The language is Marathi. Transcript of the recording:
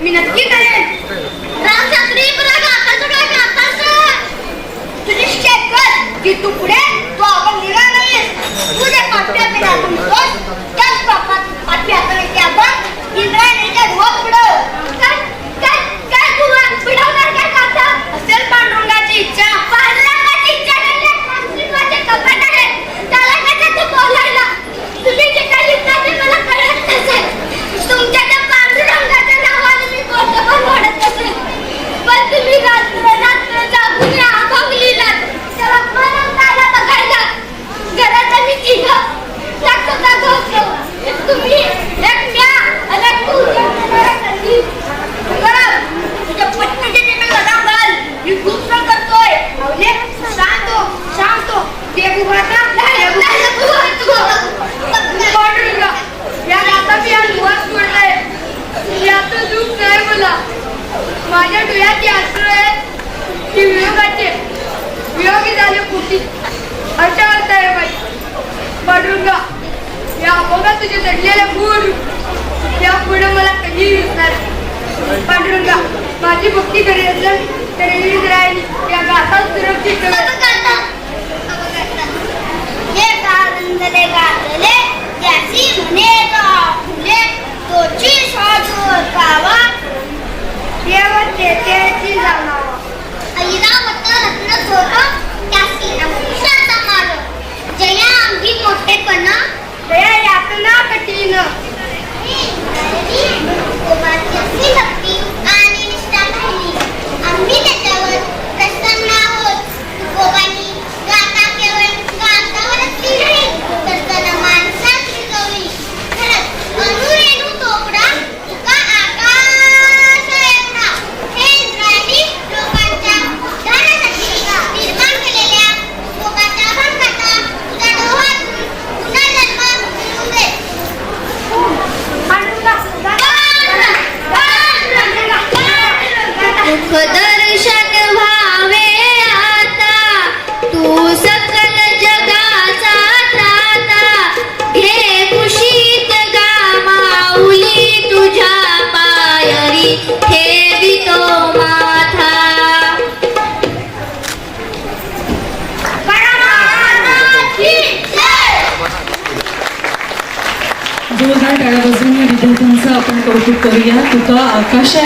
Mira, माझ्या डोळ्यात अश्रू आहेत की वियोगाचे वियोगी झाले कुठे? अर्थवंत आहे बाई पडुंगा या अभोगात तुझे दडलेले गुण या पुढे मला कधी दिसणार पांडुरंगा माझी भक्ती करी असेल तर राहिली. या गाथा सुरक्षित करता करूया तुका आकाश